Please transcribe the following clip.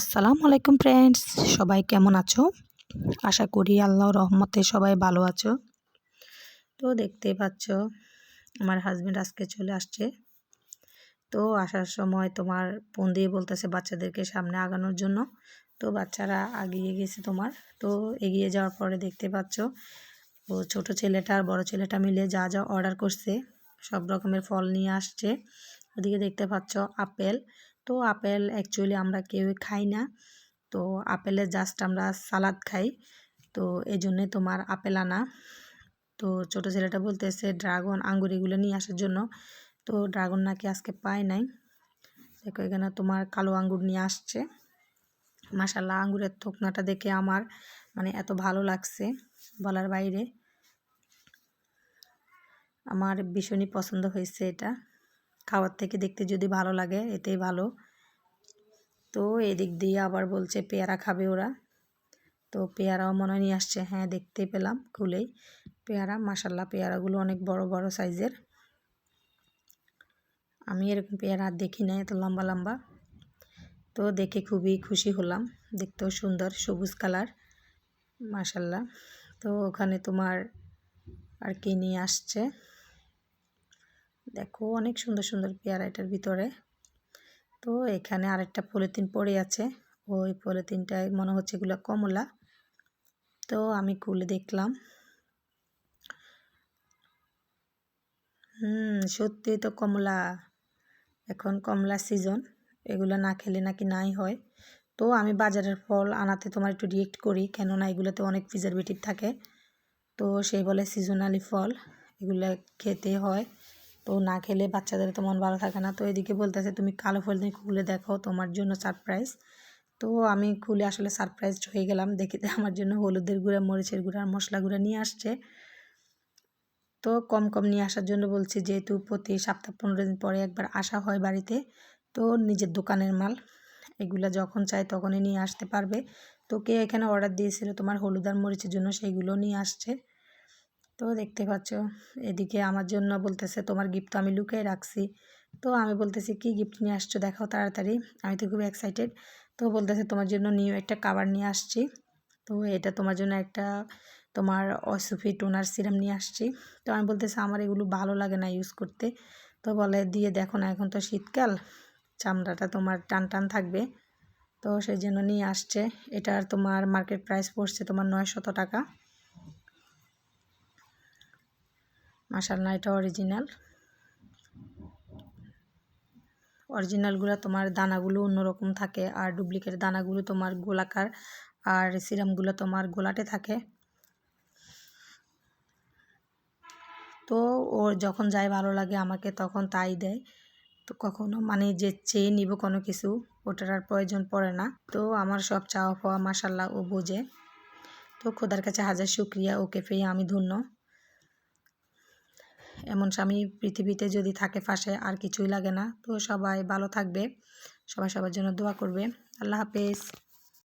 আসসালামু আলাইকুম ফ্রেন্ডস সবাই কেমন আছো? আশা করি আল্লাহ রহমতে সবাই ভালো আছো। তো দেখতেই পাচ্ছ, আমার হাজব্যান্ড আজকে চলে আসছে। তো আসার সময় তোমার ফোন দিয়ে বলতেছে বাচ্চাদেরকে সামনে আগানোর জন্য। তো বাচ্চারা আগিয়ে গেছে তোমার। তো এগিয়ে যাওয়ার পরে দেখতে পাচ্ছ, ও ছোট ছেলেটা আর বড় ছেলেটা মিলে যা যা অর্ডার করছে, সব রকমের ফল নিয়ে আসছে। ওদিকে দেখতে পাচ্ছ, আপেল। তো আপেল অ্যাকচুয়ালি আমরা কেউই খাই না। তো আপেলের জাস্ট আমরা সালাদ খাই। তো এই জন্যে তোমার আপেল আনা। তো ছোটো ছেলেটা বলতেছে, ড্রাগন আঙ্গুর এগুলো নিয়ে আসার জন্য। তো ড্রাগন নাকি আজকে পায় নাই। দেখো এখানে তোমার কালো আঙ্গুর নিয়ে আসছে। মাসাল্লাহ আঙ্গুরের থোকনাটা দেখে আমার মানে এত ভালো লাগছে বলার বাইরে। আমার ভীষণই পছন্দ হয়েছে এটা। খাওয়ার থেকে দেখতে যদি ভালো লাগে, এতেই ভালো। তো এদিক দিয়ে আবার বলছে পেয়ারা খাবে ওরা। তো পেয়ারাও মনে হয় নিয়ে আসছে। হ্যাঁ দেখতেই পেলাম খুলেই। পেয়ারা মাসাল্লাহ পেয়ারাগুলো অনেক বড় বড় সাইজের। আমি এরকম পেয়ারা আর দেখি না এত লম্বা লম্বা। তো দেখে খুবই খুশি হলাম। দেখতেও সুন্দর, সবুজ কালার মাসাল্লাহ তো ওখানে তোমার আর কি নিয়ে আসছে? দেখো অনেক সুন্দর সুন্দর পেয়ারা এটার ভিতরে। তো এখানে আরেকটা পলিথিন পড়ে আছে। ওই পলিথিনটায় মনে হচ্ছে এগুলো কমলা। তো আমি খুলে দেখলাম। হুম সত্যি তো কমলা। এখন কমলা সিজন এগুলো না খেলে নাকি নাই হয়। তো আমি বাজারের ফল আনাতে তোমার একটু রিয়েক্ট করি, কেননা এগুলোতে অনেক প্রিজারভেটিভ থাকে। তো সেই বলে সিজনালি ফল, এগুলো খেতে হয়। তো না খেলে বাচ্চাদের তো মন ভালো থাকে না। তো এদিকে বলতেছে, তুমি কালো ফল দিয়ে খুলে দেখো, তোমার জন্য সারপ্রাইজ তো আমি খুলে আসলে সারপ্রাইজ হয়ে গেলাম। দেখিতে আমার জন্য হলুদের গুঁড়া, মরিচের গুঁড়া আর মশলা গুঁড়া নিয়ে আসছে। তো কম কম নিয়ে আসার জন্য বলছি, যেহেতু প্রতি সপ্তাহ পনেরো দিন পরে একবার আসা হয় বাড়িতে, তো নিজের দোকানের মাল, এগুলো যখন চাই তখনই নিয়ে আসতে পারবে। তো কে এখানে অর্ডার দিয়েছিল তোমার হলুদ আর মরিচের জন্য, সেইগুলো নিয়ে আসছে। তো দেখতে পাচ্ছ, এদিকে আমার জন্য বলতেছে, তোমার গিফট তো আমি লুকিয়ে রাখছি। তো আমি বলতেছি, কি গিফট নিয়ে আসছো? দেখাও তাড়াতাড়ি। আমি তো খুব এক্সাইটেড তো বলতেছে, তোমার জন্য নিউ একটা কাবার নিয়ে আসছি। তো এটা তোমার জন্য একটা, তোমার অসুফি টোনার সিরাম নিয়ে আসছি। তো আমি বলতেছি, আমার এগুলো ভালো লাগে না ইউজ করতে। তো বলে, দিয়ে দেখো না, এখন তো শীতকাল, চামড়াটা তোমার টান টান থাকবে। তো সেই জন্য নিয়ে আসছে। এটার তোমার মার্কেট প্রাইস পড়ছে তোমার নয় শত টাকা। মাসাল্লাহ এটা অরিজিনাল অরিজিনালগুলো তোমার দানাগুলো অন্যরকম থাকে, আর ডুপ্লিকেট দানাগুলো তোমার গোলাকার, আর সিরামগুলো তোমার গোলাটে থাকে। তো ওর যখন যাই ভালো লাগে আমাকে তখন তাই দেয়। তো কখনো মানে যে চেয়ে নিব কোনো কিছু, ওটার আর প্রয়োজন পড়ে না। তো আমার সব চাওয়া পাওয়া মাসাল্লাহ ও বোঝে। তো খোদার কাছে হাজার শুক্রিয়া, ওকে পেয়ে আমি ধন্য। এমন স্বামী পৃথিবীতে যদি থাকে ফাঁসে, আর কিছুই লাগে না। তো সবাই ভালো থাকবে। সবাই সবার জন্য দোয়া করবে। আল্লাহ হাফেজ।